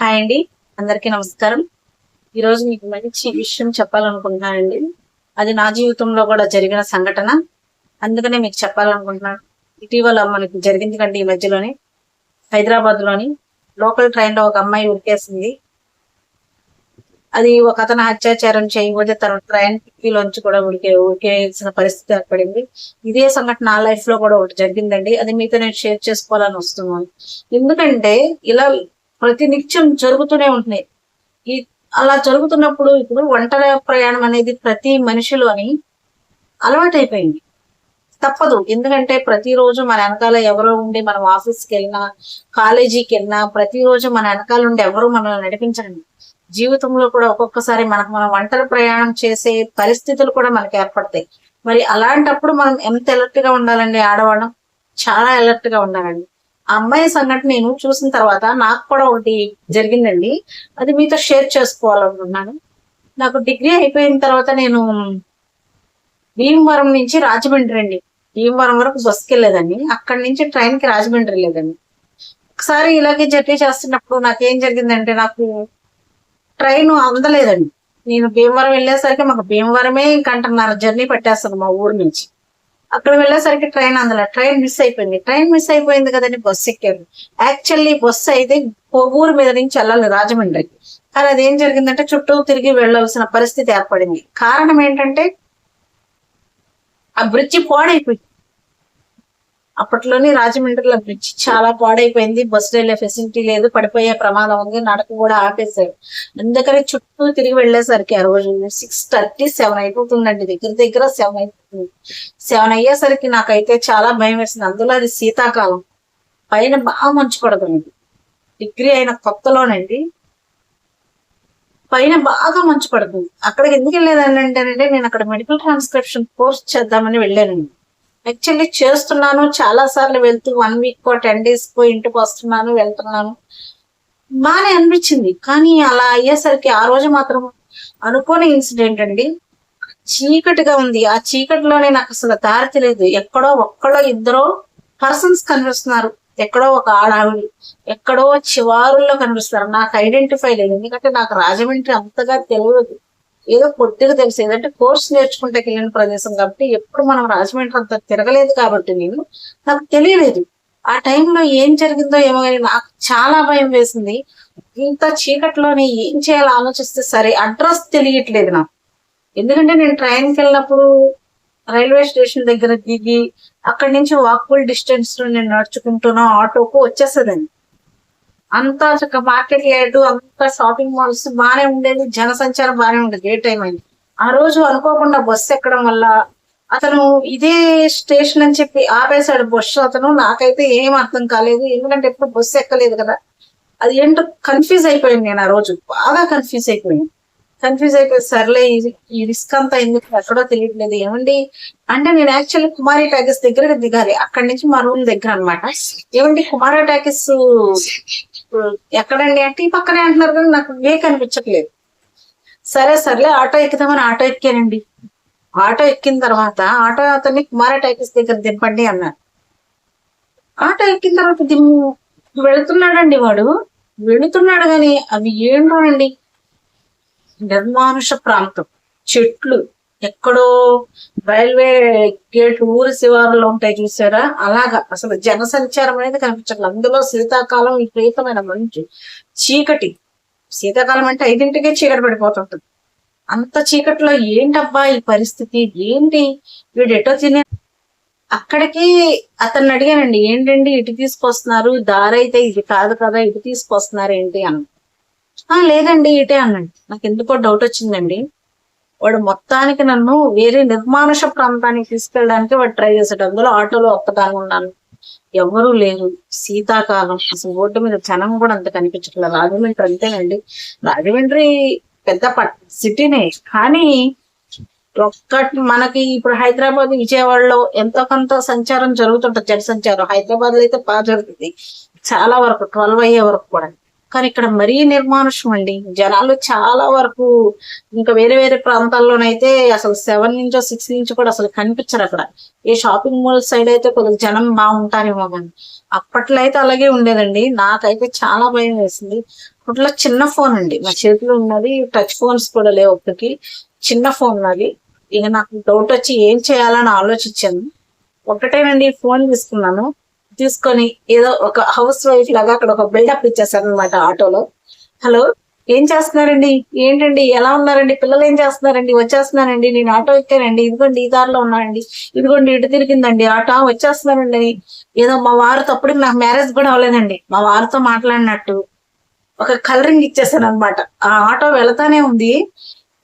Hi అండి. అందరికీ నమస్కారం. ఈరోజు మీకు మంచి విషయం చెప్పాలనుకుంటున్నానండి అది నా జీవితంలో కూడా జరిగిన సంఘటన. అందుకనే మీకు చెప్పాలనుకుంటున్నాను ఇటీవల మనకి జరిగింది కండి ఈ మధ్యలోనే. హైదరాబాద్లోని లోకల్ ట్రైన్లో ఒక అమ్మాయి ఉరికేసింది. అది ఒక అతను అత్యాచారం చేయకపోతే తన ట్రైన్ కిటికీలోంచి కూడా ఉడికే ఉడికేసిన పరిస్థితి ఏర్పడింది. ఇదే సంఘటన నా లైఫ్లో కూడా ఒకటి జరిగిందండి. అది మీతో నేను షేర్ చేసుకోవాలని వస్తున్నాను. ఎందుకంటే ఇలా ప్రతి నిత్యం జరుగుతూనే ఉంటున్నాయి. ఈ అలా జరుగుతున్నప్పుడు ఇప్పుడు ఒంటరి ప్రయాణం అనేది ప్రతి మనిషిలోని అలవాటైపోయింది. తప్పదు. ఎందుకంటే ప్రతిరోజు మన వెనకాల ఎవరో ఉండి మనం ఆఫీస్కి వెళ్ళినా కాలేజీకి వెళ్ళినా ప్రతిరోజు మన వెనకాల ఉండి ఎవరు మనల్ని నడిపించండి జీవితంలో కూడా ఒక్కొక్కసారి మనకు మనం ఒంటరి ప్రయాణం చేసే పరిస్థితులు కూడా మనకి ఏర్పడతాయి. మరి అలాంటప్పుడు మనం ఎంత అలర్ట్గా ఉండాలండి ఆడవాళ్ళం? చాలా అలర్ట్గా ఉండాలండి. అమ్మాయి సంఘటన నేను చూసిన తర్వాత నాకు కూడా ఒకటి జరిగిందండి. అది మీతో షేర్ చేసుకోవాలనుకున్నాను నాకు డిగ్రీ అయిపోయిన తర్వాత నేను భీమవరం నుంచి రాజమండ్రి అండి. భీమవరం వరకు బస్సుకి వెళ్ళేదండి అక్కడి నుంచి ట్రైన్కి రాజమండ్రి వెళ్ళేదండి ఒకసారి ఇలాగే జర్నీ చేస్తున్నప్పుడు నాకేం జరిగిందంటే నాకు ట్రైన్ అందలేదండి. నేను భీమవరం వెళ్ళేసరికి మాకు భీమవరమే గంటన్నర జర్నీ పట్టేస్తుంది మా ఊరు నుంచి. అక్కడ వెళ్ళేసరికి ట్రైన్ అందల. ట్రైన్ మిస్ అయిపోయింది. ట్రైన్ మిస్ అయిపోయింది కదండి బస్సు ఎక్కారు. యాక్చువల్లీ బస్సు అయితే ఊరు మీద నుంచి వెళ్ళాలి రాజమండ్రికి కానీ అదేం జరిగిందంటే చుట్టూ తిరిగి వెళ్ళవలసిన పరిస్థితి ఏర్పడింది. కారణం ఏంటంటే ఆ బ్రిడ్జి పాడైపోయింది. అప్పట్లోనే రాజమండ్రిలో బ్రిడ్జ్ చాలా పాడైపోయింది. బస్సు వెళ్ళే ఫెసిలిటీ లేదు పడిపోయే ప్రమాదం ఉంది. నడక కూడా ఆపేశారు. అందుకని చుట్టూ తిరిగి వెళ్ళేసరికి ఆ రోజు సిక్స్ థర్టీ సెవెన్ అయిపోతుందండి. దగ్గర దగ్గర సెవెన్ అయిపోతుంది. సెవెన్ అయ్యేసరికి నాకైతే చాలా భయం వేసింది. అందులో అది శీతాకాలం. పైన బాగా మంచు పడుతుంది డిగ్రీ అయిన కొత్తలోనండి. పైన బాగా మంచు పడుతుంది అక్కడికి ఎందుకు వెళ్ళేదాన్ని అంటే నేను అక్కడ మెడికల్ ట్రాన్స్క్రిప్షన్ కోర్స్ చేద్దామని వెళ్ళానండి. యాక్చువల్లీ చేస్తున్నాను చాలా సార్లు వెళ్తూ వన్ వీక్ కో టెన్ డేస్ కో ఇంటికి వస్తున్నాను వెళ్తున్నాను. బాగానే అనిపించింది. కానీ అలా అయ్యేసరికి ఆ రోజు మాత్రం అనుకోని ఇన్సిడెంట్ అండి. చీకటిగా ఉంది. ఆ చీకటిలోనే నాకు అసలు దారి తెలియదు. ఎక్కడో ఒక్కడో ఇద్దరో పర్సన్స్ కనిపిస్తున్నారు. ఎక్కడో ఒక ఆడావిడి ఎక్కడో చివారుల్లో కనిపిస్తారు నాకు ఐడెంటిఫై లేదు. ఎందుకంటే నాకు రాజమండ్రి అంతగా తెలియదు. ఏదో కొద్దిగా తెలుసు. ఏంటంటే కోర్స్ నేర్చుకుంటే వెళ్ళిన ప్రదేశం కాబట్టి ఎప్పుడు మనం రాజమండ్రి అంత తిరగలేదు కాబట్టి నేను నాకు తెలియలేదు. ఆ టైంలో ఏం జరిగిందో ఏమో కానీ నాకు చాలా భయం వేసింది. ఇంత చీకట్లోనే ఏం చేయాలో ఆలోచిస్తే సరే అడ్రస్ తెలియట్లేదు నాకు. ఎందుకంటే నేను ట్రైన్కి వెళ్ళినప్పుడు రైల్వే స్టేషన్ దగ్గర దిగి అక్కడి నుంచి వాక్బుల్ డిస్టెన్స్లో నేను నడుచుకుంటున్నా ఆటోకు వచ్చేసేదండి అంతా చక్క మార్కెట్ యార్డ్ అంతా షాపింగ్ మాల్స్ బాగానే ఉండేది. జనసంచారం బాగానే ఉండేది. ఏ టైం అయింది ఆ రోజు అనుకోకుండా బస్సు ఎక్కడం వల్ల అతను ఇదే స్టేషన్ అని చెప్పి ఆపేశాడు బస్సు అతను. నాకైతే ఏం అర్థం కాలేదు. ఎందుకంటే ఎప్పుడు బస్సు ఎక్కలేదు కదా. అది ఏంటో కన్ఫ్యూజ్ అయిపోయింది నేను ఆ రోజు. బాగా కన్ఫ్యూజ్ అయిపోయింది కన్ఫ్యూజ్ అయిపోయి సర్లే ఇది- ఈ రిస్క్ అంతా ఎందుకు? ఎక్కడో తెలియట్లేదు. ఏమండి? అంటే నేను యాక్చువల్లీ కుమారి టాకీస్ దగ్గర దిగాలి. అక్కడి నుంచి మా రూమ్ దగ్గర అనమాట ఏమండి? కుమారి టాకీస్ ఎక్కడండి అంటే ఈ పక్కనే అంటున్నారు కానీ నాకు వే కనిపించట్లేదు. సరే సర్లే ఆటో ఎక్కుదామని ఆటో ఎక్కానండి. ఆటో ఎక్కిన తర్వాత ఆటో అతన్ని కుమార టైకిస్ దగ్గర దింపండి అన్నారు. ఆటో ఎక్కిన తర్వాత దిమ్ వెళుతున్నాడండి వాడు. వెళుతున్నాడు కానీ అవి ఏంటోనండి? నిర్మానుష ప్రాంతం. చెట్లు. ఎక్కడో రైల్వే గేట్ ఊరి శివారులో ఉంటాయి చూసారా? అలాగా. అసలు జనసంచారం అనేది కనిపించట్లేదు. అందులో శీతాకాలం విపరీతమైన మంచు. చీకటి. శీతాకాలం అంటే ఐదింటికే చీకటి పడిపోతుంటుంది. అంత చీకటిలో ఏంటబ్బా ఈ పరిస్థితి? ఏంటి? వీడు ఎటో తినే అక్కడికి అతన్ని అడిగానండి. ఏంటండి ఇటు తీసుకొస్తున్నారు? దారైతే ఇది కాదు కదా ఇటు తీసుకొస్తున్నారు ఏంటి అన్న. లేదండి ఇటే అన్నాడు. నాకు ఎందుకో డౌట్ వచ్చిందండి. వాడు మొత్తానికి నన్ను వేరే నిర్మానుష ప్రాంతానికి తీసుకెళ్ళడానికి వాడు ట్రై చేశాడు. అందులో ఆటోలో ఒక్కదాని ఉన్నాను. ఎవరూ లేరు. శీతాకాలం. అసలు రోడ్డు మీద జనం కూడా అంత కనిపించట్లేదు. రాజమండ్రి అంతేనండి రాజమండ్రి పెద్ద సిటీనే. కానీ ఒక్కటి మనకి ఇప్పుడు హైదరాబాద్ విజయవాడలో ఎంతో కొంత సంచారం జరుగుతుంటది. జన సంచారం హైదరాబాద్లో అయితే బాగా జరుగుతుంది. చాలా వరకు ట్వెల్వ్ అయ్యే వరకు కూడా. కానీ ఇక్కడ మరీ నిర్మానుష్యం అండి. జనాలు చాలా వరకు ఇంకా వేరే వేరే ప్రాంతాల్లోనైతే అసలు సెవెన్ నుంచో సిక్స్ నుంచి కూడా అసలు కనిపించరు అక్కడ. ఏ షాపింగ్ మాల్ సైడ్ అయితే కొద్దిగా జనం బాగుంటారేమో కానీ అప్పట్లో అయితే అలాగే ఉండేదండి. నాకైతే చాలా భయం వేసింది. అప్పట్లో చిన్న ఫోన్ అండి. మా చేతిలో ఉన్నది టచ్ ఫోన్స్ కూడా లేవు అప్పటికి. చిన్న ఫోన్ నాది. ఇక నాకు డౌట్ వచ్చి ఏం చేయాలని ఆలోచించాను. ఒకటేనండి ఫోన్ తీసుకున్నాను. తీసుకొని ఏదో ఒక హౌస్ వైఫ్ లాగా అక్కడ ఒక బిల్డప్ ఇచ్చేసారు అనమాట ఆటోలో. హలో ఏం చేస్తున్నారండి? ఏంటండి? ఎలా ఉన్నారండి? పిల్లలు ఏం చేస్తున్నారండి? వచ్చేస్తున్నానండి నేను ఆటో ఎక్కానండి. ఇదిగోండి ఈ దారిలో ఉన్నానండి. ఇదిగోండి ఇటు తిరిగిందండి. ఆటో వచ్చేస్తున్నానండి అని ఏదో మా వారితో అప్పుడు నాకు మ్యారేజ్ కూడా అవ్వలేదండి. మా వారితో మాట్లాడినట్టు ఒక కలరింగ్ ఇచ్చేసాను అనమాట ఆ ఆటో వెళతానే ఉంది.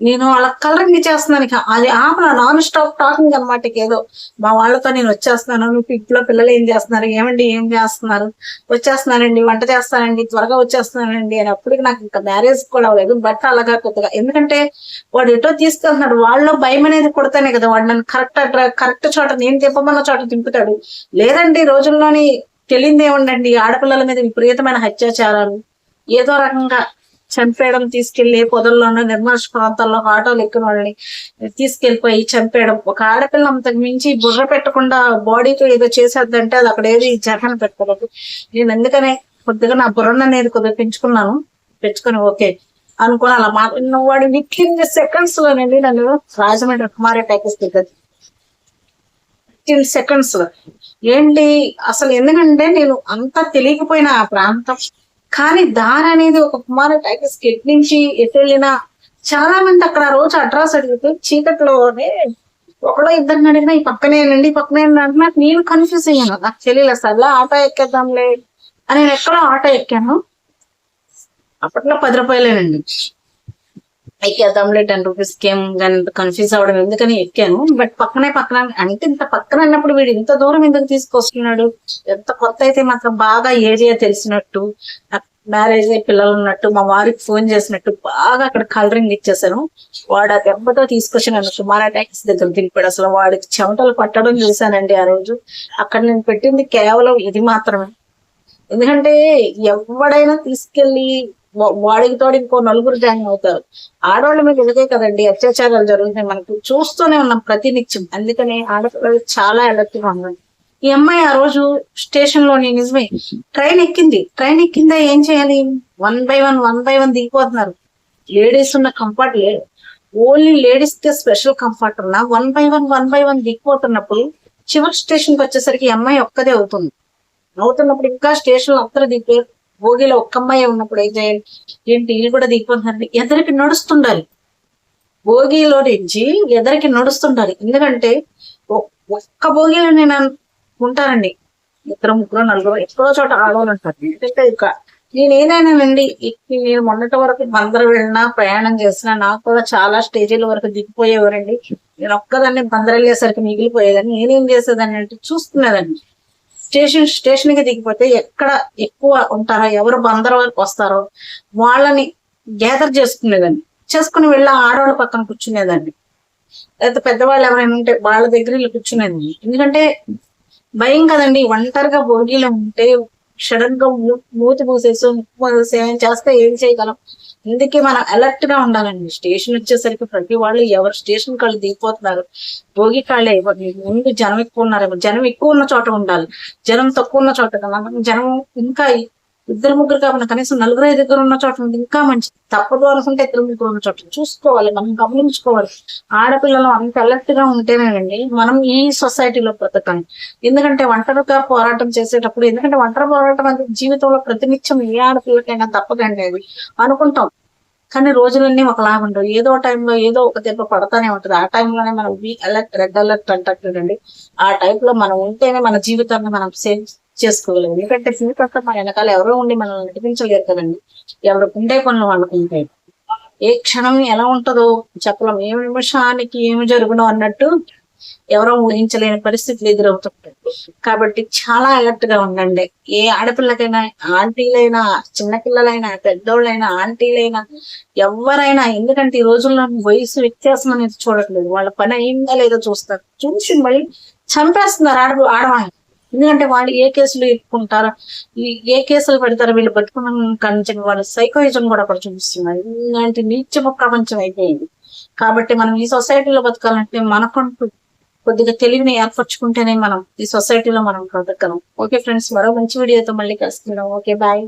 నేను అలా కలరింగ్ ఇచ్చేస్తున్నాను ఇక. అది ఆపన నాన్ స్టాప్ టాకింగ్ అనమాట ఏదో. మా వాళ్ళతో నేను వచ్చేస్తున్నాను. నువ్వు ఇంట్లో పిల్లలు ఏం చేస్తున్నారు? ఏమండి? ఏం చేస్తున్నారు? వచ్చేస్తున్నానండి. వంట చేస్తానండి. త్వరగా వచ్చేస్తున్నానండి అని అప్పటికి నాకు ఇంకా మ్యారేజ్ కూడా అవ్వలేదు. బట్ అలాగా కొత్తగా ఎందుకంటే వాడు ఎటో తీసుకెళ్తున్నాడు. వాళ్ళలో భయం అనేది కొడతానే కదా. వాడు నన్ను కరెక్ట్ కరెక్ట్ చోట నేను తిప్పమన్న చోట తింపుతాడు లేదండి రోజుల్లోని తెలియదేముండండి ఆడపిల్లల మీద విపరీతమైన హత్యాచారాలు ఏదో రకంగా చంపేయడం తీసుకెళ్ళి పొదల్లోనూ నిర్మల ప్రాంతాల్లో ఆటోలు ఎక్కిన వాళ్ళని తీసుకెళ్ళిపోయి చంపేయడం. ఒక ఆడపిల్ల అంతకు మించి బుర్ర పెట్టకుండా బాడీతో ఏదో చేసేద్దంటే అది అక్కడ ఏది జగన్ పెట్టలేదు నేను అందుకనే కొద్దిగా నా బుర్రను అనేది కొద్దిగా పెంచుకున్నాను. పెంచుకొని ఓకే అనుకుని అలా మాట వాడు విత్ సెకండ్స్ లోనండి నన్ను రాజమండ్రి కుమారి ప్యాకేజ్ దగ్గర ఫిఫ్టీన్ సెకండ్స్లో. ఏంటి? అసలు ఎందుకంటే నేను అంత తెలియకపోయినా ఆ ప్రాంతం కానీ దారి అనేది ఒక కుమార టైగర్స్ ఎట్ నుంచి ఎటు వెళ్ళినా చాలా మంది అక్కడ రోజు అడ్రస్ అడిగితే చీకట్లోనే ఒకడో ఇద్దరిని అడిగినా ఈ పక్కనేనండి ఈ పక్కనే అంటున్నా. నేను కన్ఫ్యూజ్ అయ్యాను. నాకు తెలియదు సర్లా ఆటో ఎక్కేద్దాంలే అని నేను ఎక్కడో ఆటో ఎక్కాను. అప్పట్లో పది రూపాయలేనండి. ఎక్కేద్దాంలే టెన్ రూపీస్ కేమ్ కానీ కన్ఫ్యూజ్ అవ్వడం ఎందుకని ఎక్కాను. బట్ పక్కనే పక్కన అంటే ఇంత పక్కన అన్నప్పుడు వీడు ఇంత దూరం ఎందుకు తీసుకొస్తున్నాడు? ఎంత కొత్త అయితే మాత్రం బాగా ఏరియా తెలిసినట్టు మ్యారేజ్ అయ్యి పిల్లలు ఉన్నట్టు మా వారికి ఫోన్ చేసినట్టు బాగా అక్కడ కలరింగ్ ఇచ్చేసాను వాడు ఆ దెబ్బతో తీసుకొచ్చి నన్ను కుమార ట్యాక్స్ దగ్గర దింపాడు. అసలు వాడికి చెమటలు పట్టడం చూశానండి ఆ రోజు. అక్కడ నేను పెట్టింది కేవలం ఇది మాత్రమే. ఎందుకంటే ఎవడైనా తీసుకెళ్ళి వాడికి తోడు ఇంకో నలుగురు జాయిన్ అవుతారు. ఆడవాళ్ళ మీద ఇదే కదండి అత్యాచారాలు జరుగుతాయి మనకు చూస్తూనే ఉన్నాం ప్రతి నిత్యం అందుకని ఆడపిల్లలు చాలా అలర్ట్గా ఉన్నాయి ఈ అమ్మాయి ఆ రోజు స్టేషన్లోని నిజమే ట్రైన్ ఎక్కింది. ట్రైన్ ఎక్కిందా ఏం చేయాలి? One by one one by one దిగిపోతున్నారు. Ladies ఉన్న కంఫర్ట్ లేదు. ఓన్లీ లేడీస్కి స్పెషల్ కంఫర్ట్ ఉన్నా one by one one by one దిగిపోతున్నప్పుడు చివరి స్టేషన్కి వచ్చేసరికి అమ్మాయి ఒక్కదే అవుతుంది. అవుతున్నప్పుడు ఇంకా స్టేషన్లో అందరూ దిగిపోయారు. భోగిలో ఒక్క అమ్మాయి ఉన్నప్పుడు ఏం చేయాలి ఏంటి? వీళ్ళు కూడా దిగిపోతున్నారు ఎదరికి నడుస్తుండాలి. భోగిలో నుంచి ఎదరికి నడుస్తుండాలి. ఎందుకంటే ఒక్క భోగిలో నేను ఉంటానండి. ఇద్దరు ముగ్గురు నలుగురు ఎక్కడో చోట ఆడవాళ్ళు ఉంటారు. ఎందుకంటే ఇక నేను నేను మొన్నటి వరకు బందర వెళ్ళినా ప్రయాణం చేసినా నాకు కూడా చాలా స్టేజీల వరకు దిగిపోయేవారండి. నేను ఒక్కదాన్ని బందరు వెళ్ళేసరికి మిగిలిపోయేదాన్ని. నేనేం చేసేదాన్ని అంటే చూసుకునేదాన్ని. స్టేషన్ స్టేషన్కి దిగిపోతే ఎక్కడ ఎక్కువ ఉంటారో ఎవరు బందర్ వస్తారో వాళ్ళని గ్యాదర్ చేసుకునేదాన్ని. చేసుకుని వెళ్ళి ఆడవాళ్ళ పక్కన కూర్చునేదాన్ని. లేకపోతే పెద్దవాళ్ళు ఎవరైనా ఉంటే వాళ్ళ దగ్గర వెళ్ళి కూర్చునేదాన్ని. ఎందుకంటే భయం కదండి ఒంటరిగా భోగిలో ఉంటే సడన్గా మూతి మూసేసి ఏం చేస్తే ఏం చేయగలం? అందుకే మనం అలర్ట్గా ఉండాలండి. స్టేషన్ వచ్చేసరికి ప్రతి వాళ్ళు ఎవరు స్టేషన్ కాళ్ళు దిగిపోతున్నారు? భోగి కాళ్ళే ముందు జనం ఎక్కువ ఉన్నారేమో. జనం ఎక్కువ ఉన్న చోట ఉండాలి. జనం తక్కువ ఉన్న చోట మనం జనం ఇంకా ఇద్దరు ముగ్గురు కాకుండా కనీసం నలుగురు ఐదుగురు ఉన్న చోట ఇంకా మంచిది. తప్పదు అనుకుంటే ఇద్దరు ముగ్గురు ఉన్న చోట చూసుకోవాలి మనం గమనించుకోవాలి. ఆడపిల్లలు అంత అలర్ట్గా ఉంటేనేనండి మనం ఈ సొసైటీలో బ్రతకాలి ఎందుకంటే ఒంటరిగా పోరాటం చేసేటప్పుడు ఎందుకంటే ఒంటరి పోరాటం అనేది జీవితంలో ప్రతినిత్యం ఏ ఆడపిల్లకైనా తప్పదండి అది. అనుకుంటాం. కానీ రోజులన్నీ ఒకలాగా ఉండవు. ఏదో టైంలో ఏదో ఒక దెబ్బ పడతానే ఉంటుంది. ఆ టైంలోనే మనం అలర్ట్ రెడ్ అలర్ట్ అంటారండి ఆ టైప్లో మనం ఉంటేనే మన జీవితాన్ని మనం సేవ్ చేసుకోగలం ఎందుకంటే జీవితంలో మన వెనకాల ఎవరో ఉండి మనల్ని నడిపించలేరు కదండి. ఎవరికి ఉండే పనులు వాళ్ళకు ఏ క్షణం ఎలా ఉంటుందో చెప్పలేం. ఏ నిమిషానికి ఏమి జరుగునో అన్నట్టు ఎవరో ఊహించలేని పరిస్థితులు ఎదురవుతుంటాయి కాబట్టి చాలా అలర్ట్గా ఉండండి. ఏ ఆడపిల్లకైనా ఆంటీలైనా చిన్నపిల్లలైనా పెద్దోళ్ళైనా ఆంటీలైనా ఎవరైనా ఎందుకంటే ఈ రోజుల్లో వయసు వ్యత్యాసం అనేది చూడట్లేదు. వాళ్ళ పని అయిందా లేదో చూస్తారు చూసి మళ్ళీ చంపేస్తున్నారు ఆడ ఆడవాళ్ళని ఎందుకంటే వాళ్ళు ఏ కేసులు ఇరుక్కుంటారో ఏ కేసులు పెడతారో వీళ్ళు పట్టుకున్న కానీ వాళ్ళ సైకోయిజం కూడా అక్కడ చూపిస్తున్నారు. ఇలాంటి నీచమ ప్రపంచం అయిపోయింది. కాబట్టి మనం ఈ సొసైటీలో బతకాలంటే మనకుంటూ కొద్దిగా తెలివిని ఏర్పరచుకుంటేనే మనం ఈ సొసైటీలో మనం బ్రతకగలం. ఓకే ఫ్రెండ్స్ మరో మంచి వీడియోతో మళ్ళీ కలుసుకుందాం. Okay bye.